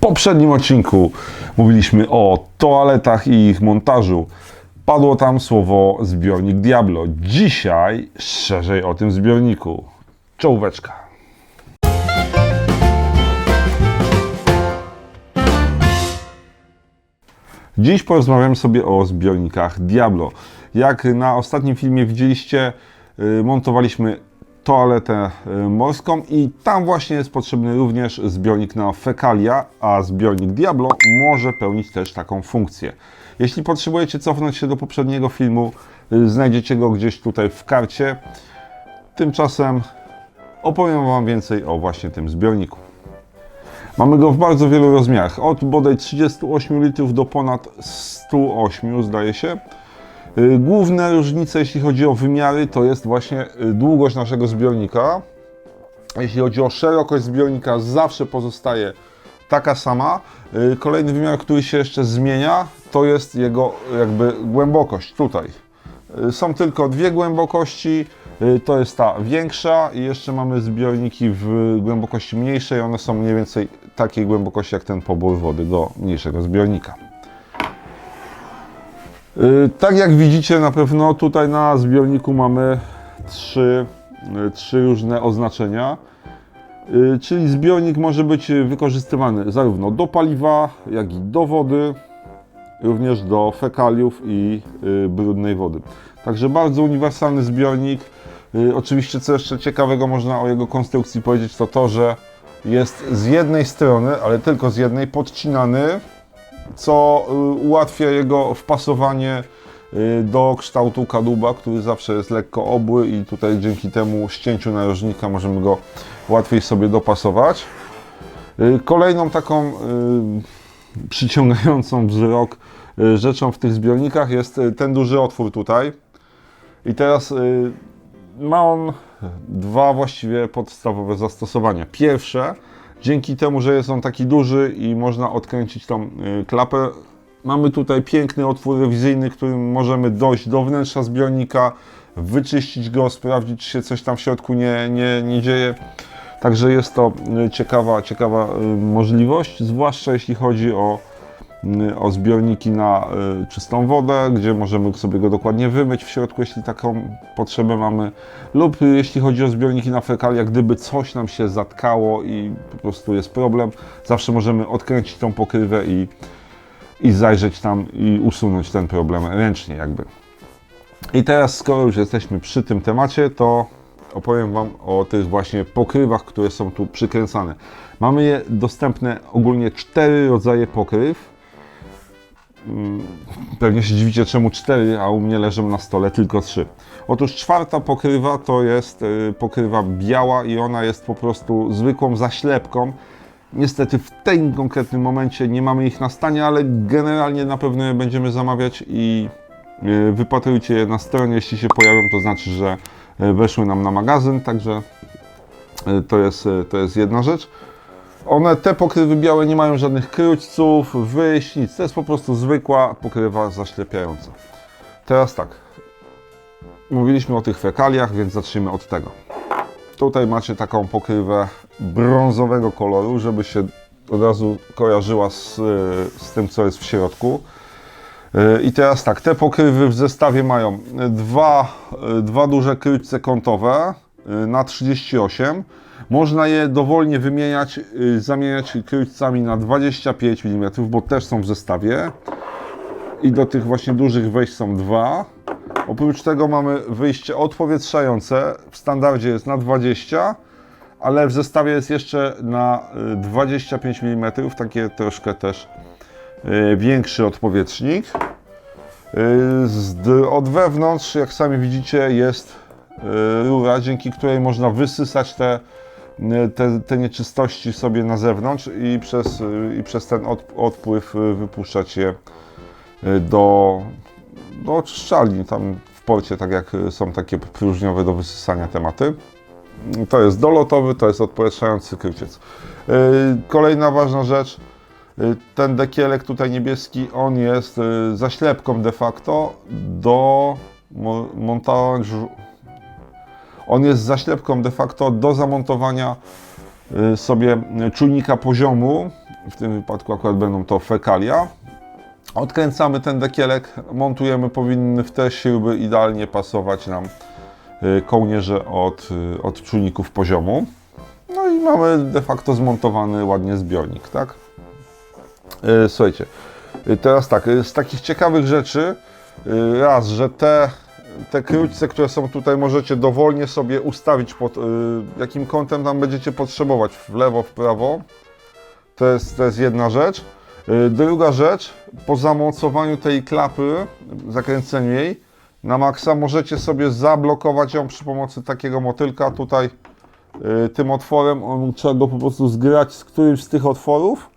Poprzednim odcinku mówiliśmy o toaletach i ich montażu. Padło tam słowo zbiornik Diablo. Dzisiaj szerzej o tym zbiorniku. Czołóweczka. Dziś porozmawiamy sobie o zbiornikach Diablo. Jak na ostatnim filmie widzieliście, y, montowaliśmy toaletę y, morską i tam właśnie jest potrzebny również zbiornik na fekalia, a zbiornik Diablo może pełnić też taką funkcję. Jeśli potrzebujecie cofnąć się do poprzedniego filmu, y, znajdziecie go gdzieś tutaj w karcie. Tymczasem opowiem Wam więcej o właśnie tym zbiorniku. Mamy go w bardzo wielu rozmiarach, od bodaj 38 litrów do ponad 108 zdaje się. Y, Główne różnice, jeśli chodzi o wymiary, to jest właśnie y, długość naszego zbiornika. Jeśli chodzi o szerokość zbiornika, zawsze pozostaje taka sama. Y, Kolejny wymiar, który się jeszcze zmienia, to jest jego jakby głębokość tutaj. Są tylko dwie głębokości. To jest ta większa i jeszcze mamy zbiorniki w głębokości mniejszej. One są mniej więcej takiej głębokości jak ten pobór wody do mniejszego zbiornika. Y, Tak jak widzicie na pewno tutaj na zbiorniku mamy trzy, y, trzy różne oznaczenia. Y, Czyli zbiornik może być wykorzystywany zarówno do paliwa, jak i do wody, również do fekaliów i brudnej wody. Także bardzo uniwersalny zbiornik. Oczywiście co jeszcze ciekawego można o jego konstrukcji powiedzieć to to, że jest z jednej strony, ale tylko z jednej podcinany co y, ułatwia jego wpasowanie y, do kształtu kadłuba, który zawsze jest lekko obły i tutaj dzięki temu ścięciu narożnika możemy go łatwiej sobie dopasować. Y, Kolejną taką przyciągającą wzrok rzeczą w tych zbiornikach jest ten duży otwór tutaj. I teraz ma on dwa właściwie podstawowe zastosowania. Pierwsze, dzięki temu, że jest on taki duży i można odkręcić tą y, klapę, mamy tutaj piękny otwór rewizyjny, którym możemy dojść do wnętrza zbiornika, wyczyścić go, sprawdzić, czy się coś tam w środku nie, nie, nie dzieje. Także jest to y, ciekawa, ciekawa y, możliwość, zwłaszcza jeśli chodzi o o zbiorniki na y, czystą wodę, gdzie możemy sobie go dokładnie wymyć w środku, jeśli taką potrzebę mamy, lub y, jeśli chodzi o zbiorniki na fekalia, gdyby coś nam się zatkało i po prostu jest problem, zawsze możemy odkręcić tą pokrywę i, i zajrzeć tam i usunąć ten problem ręcznie jakby. I teraz, skoro już jesteśmy przy tym temacie, to opowiem Wam o tych właśnie pokrywach, które są tu przykręcane. Mamy je dostępne ogólnie cztery rodzaje pokryw. Mm, Pewnie się dziwicie, czemu cztery, a u mnie leżą na stole tylko trzy. Otóż czwarta pokrywa to jest y, pokrywa biała i ona jest po prostu zwykłą zaślepką. Niestety w tym konkretnym momencie nie mamy ich na stanie, ale generalnie na pewno je będziemy zamawiać i y, wypatrujcie je na stronie. Jeśli się pojawią, to znaczy, że y, weszły nam na magazyn, także to jest, to jest jedna rzecz. One, te pokrywy białe nie mają żadnych króćców, wyjść, nic. To jest po prostu zwykła pokrywa zaślepiająca. Teraz tak. Mówiliśmy o tych fekaliach, więc zacznijmy od tego. Tutaj macie taką pokrywę brązowego koloru, żeby się od razu kojarzyła z, z tym, co jest w środku. Y, I teraz tak, te pokrywy w zestawie mają dwa, y, dwa duże kryćce kątowe y, na 38. Można je dowolnie wymieniać, y, zamieniać kryćcami na 25 mm, bo też są w zestawie. I do tych właśnie dużych wejść są dwa. Oprócz tego mamy wyjście odpowietrzające. W standardzie jest na 20, ale w zestawie jest jeszcze na y, 25 mm, takie troszkę też y, większy odpowietrznik. Y, Od wewnątrz, jak sami widzicie, jest y, rura, dzięki której można wysysać te, y, te, te nieczystości sobie na zewnątrz i przez, i przez ten od, odpływ y, wypuszczać je y, do, do oczyszczalni. Tam w porcie, tak jak y, są takie próżniowe do wysysania tematy. To jest dolotowy, to jest odpowietrzający kryciec. Kolejna ważna rzecz, ten dekielek tutaj niebieski, on jest zaślepką de facto do mo- montażu. On jest zaślepką de facto do zamontowania y, sobie czujnika poziomu, w tym wypadku akurat będą to fekalia. Odkręcamy ten dekielek, montujemy, powinny w te śruby idealnie pasować nam y, kołnierze od, y, od czujników poziomu. No i mamy de facto zmontowany ładnie zbiornik, tak? Słuchajcie, teraz tak, z takich ciekawych rzeczy, raz, że te, te krótce, które są tutaj, możecie dowolnie sobie ustawić pod y, jakim kątem tam będziecie potrzebować, w lewo, w prawo. To jest, to jest jedna rzecz. Y, Druga rzecz, po zamocowaniu tej klapy, zakręceniu jej na maksa, możecie sobie zablokować ją przy pomocy takiego motylka tutaj y, tym otworem. On, trzeba go po prostu zgrać z którymś z tych otworów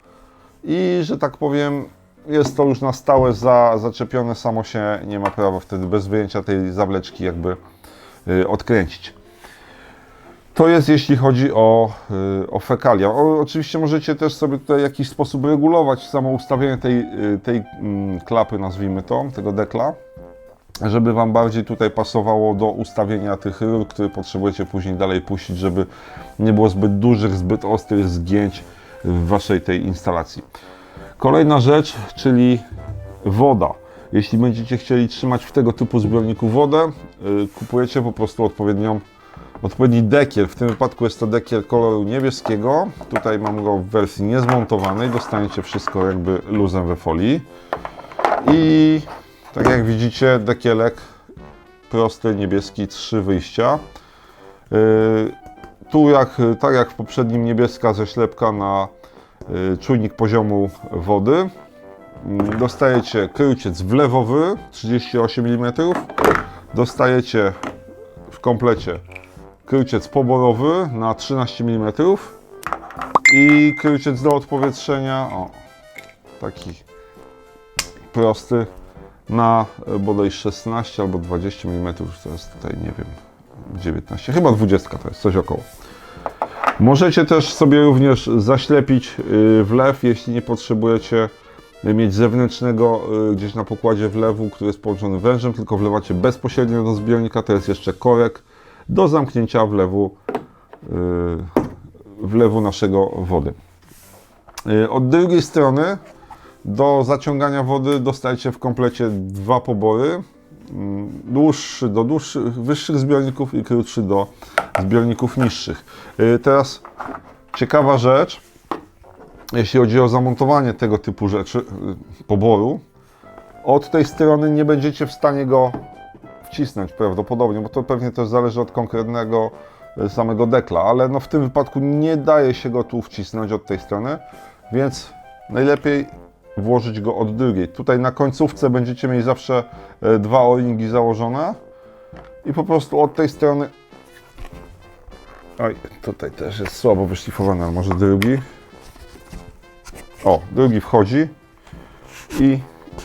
i, że tak powiem, jest to już na stałe za, zaczepione, samo się nie ma prawa wtedy bez wyjęcia tej zawleczki jakby y, odkręcić. To jest jeśli chodzi o, y, o fekalia. O, oczywiście możecie też sobie tutaj w jakiś sposób regulować samo ustawienie tej, y, tej mm, klapy, nazwijmy to, tego dekla, żeby Wam bardziej tutaj pasowało do ustawienia tych rur, które potrzebujecie później dalej puścić, żeby nie było zbyt dużych, zbyt ostrych zgięć w Waszej tej instalacji. Kolejna rzecz, czyli woda. Jeśli będziecie chcieli trzymać w tego typu zbiorniku wodę, y, kupujecie po prostu odpowiednią odpowiedni dekiel. W tym wypadku jest to dekiel koloru niebieskiego. Tutaj mam go w wersji niezmontowanej. Dostaniecie wszystko jakby luzem we folii. I tak jak widzicie, dekielek prosty, niebieski, trzy wyjścia. Yy, Tu jak, tak jak w poprzednim niebieska ześlepka na yy, czujnik poziomu wody. Dostajecie kryciec wlewowy 38 mm. Dostajecie w komplecie kryciec poborowy na 13 mm i kryciec do odpowietrzenia, o, taki prosty, na bodaj 16 albo 20 mm, to jest tutaj, nie wiem, 19, chyba 20 to jest, coś około. Możecie też sobie również zaślepić y, wlew, jeśli nie potrzebujecie mieć zewnętrznego y, gdzieś na pokładzie wlewu, który jest połączony wężem, tylko wlewacie bezpośrednio do zbiornika, to jest jeszcze korek do zamknięcia wlewu, y, wlewu naszego wody. Od drugiej strony do zaciągania wody dostajecie w komplecie dwa pobory. Mm, Dłuższy do dłuższych, wyższych zbiorników i krótszy do zbiorników niższych. Y, Teraz ciekawa rzecz, jeśli chodzi o zamontowanie tego typu rzeczy, y, poboru. Od tej strony nie będziecie w stanie go wcisnąć prawdopodobnie, bo to pewnie też zależy od konkretnego y, samego dekla, ale no w tym wypadku nie daje się go tu wcisnąć od tej strony, więc najlepiej włożyć go od drugiej. Tutaj na końcówce będziecie mieli zawsze dwa o-ringi założone i po prostu od tej strony Oj, tutaj też jest słabo wyszlifowany, ale może drugi. O, drugi wchodzi i,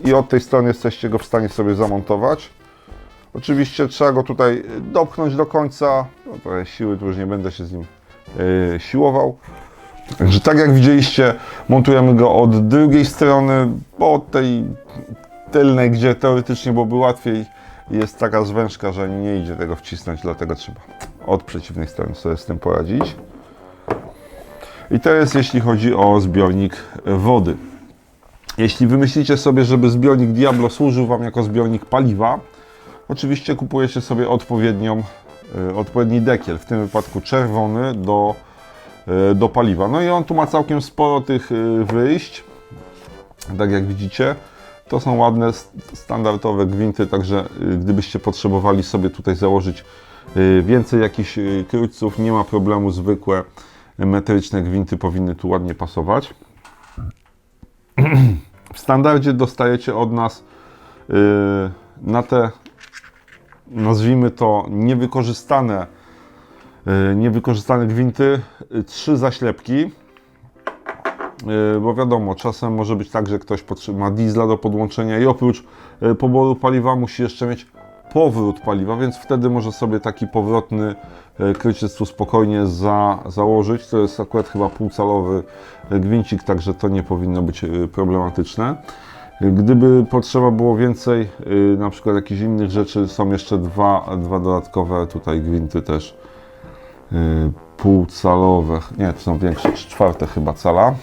i od tej strony jesteście go w stanie sobie zamontować. Oczywiście trzeba go tutaj dopchnąć do końca. No siły, tu już nie będę się z nim yy, siłował. Także tak jak widzieliście, montujemy go od drugiej strony, od tej tylnej, gdzie teoretycznie byłoby łatwiej, jest taka zwężka, że nie idzie tego wcisnąć, dlatego trzeba od przeciwnej strony sobie z tym poradzić. I to jest jeśli chodzi o zbiornik wody. Jeśli wymyślicie sobie, żeby zbiornik Diablo służył Wam jako zbiornik paliwa, oczywiście kupujecie sobie odpowiednią, y, odpowiedni dekiel, w tym wypadku czerwony do, y, do paliwa. No i on tu ma całkiem sporo tych y, wyjść, tak jak widzicie. To są ładne, st- standardowe gwinty, także gdybyście potrzebowali sobie tutaj założyć więcej jakichś y, krótców, nie ma problemu, zwykłe y, metryczne gwinty powinny tu ładnie pasować. W standardzie dostajecie od nas y, na te, nazwijmy to, niewykorzystane, y, niewykorzystane gwinty, y, trzy zaślepki. Bo wiadomo, czasem może być tak, że ktoś ma diesla do podłączenia i oprócz poboru paliwa musi jeszcze mieć powrót paliwa, więc wtedy może sobie taki powrotny yy, kryciec spokojnie za, założyć. To jest akurat chyba półcalowy yy, gwincik, także to nie powinno być yy, problematyczne. Gdyby potrzeba było więcej, na przykład jakichś innych rzeczy, są jeszcze dwa, dwa dodatkowe tutaj gwinty też półcalowe, nie, to są większe, czwarte chyba cala,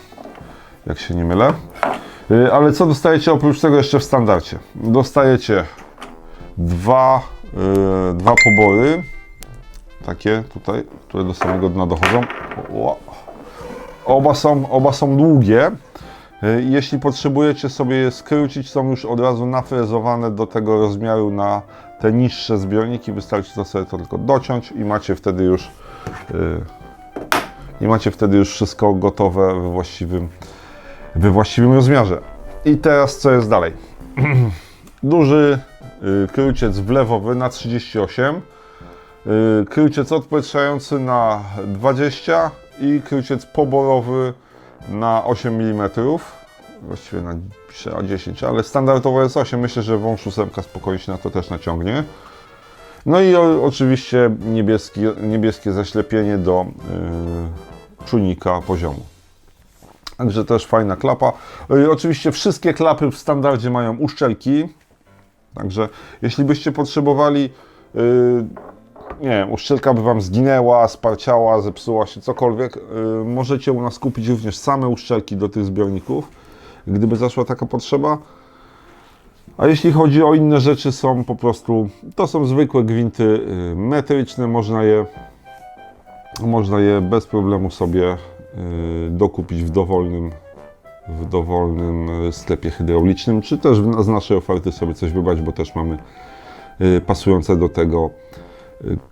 jak się nie mylę. Ale co dostajecie oprócz tego jeszcze w standardzie? Dostajecie dwa, yy, dwa pobory, takie tutaj, które do samego dna dochodzą. Oba są, oba są długie. Y, Jeśli potrzebujecie sobie je skrócić, są już od razu nafrezowane do tego rozmiaru na te niższe zbiorniki. Wystarczy to sobie to tylko dociąć i macie wtedy już y, i macie wtedy już wszystko gotowe we właściwym, we właściwym rozmiarze. I teraz co jest dalej? Duży y, kruciec wlewowy na 38 Y, Kruciec odpowietrzający na 20 i kruciec poborowy na 8 mm. Właściwie na piszę na 10, ale standardowo jest 8. Myślę, że wąż 8 spokojnie się na to też naciągnie. No i oczywiście niebieskie, niebieskie zaślepienie do yy, czujnika poziomu. Także też fajna klapa. Y, Oczywiście wszystkie klapy w standardzie mają uszczelki. Także jeśli byście potrzebowali yy, nie wiem, uszczelka by Wam zginęła, sparciała, zepsuła się, cokolwiek, yy, możecie u nas kupić również same uszczelki do tych zbiorników, gdyby zaszła taka potrzeba. A jeśli chodzi o inne rzeczy, są po prostu, to są zwykłe gwinty yy, metryczne, można je, można je bez problemu sobie yy, dokupić w dowolnym, w dowolnym yy, sklepie hydraulicznym, czy też z naszej oferty sobie coś wybrać, bo też mamy yy, pasujące do tego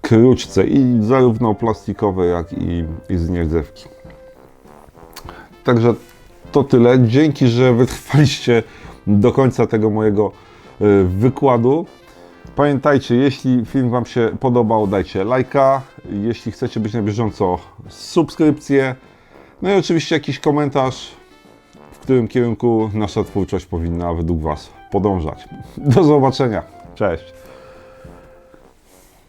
kruczce i zarówno plastikowe, jak i, i z nierdzewki. Także to tyle. Dzięki, że wytrwaliście do końca tego mojego wykładu. Pamiętajcie, jeśli film Wam się podobał, dajcie lajka. Jeśli chcecie być na bieżąco, subskrypcję. No i oczywiście jakiś komentarz, którym kierunku nasza twórczość powinna według Was podążać. Do zobaczenia. Cześć.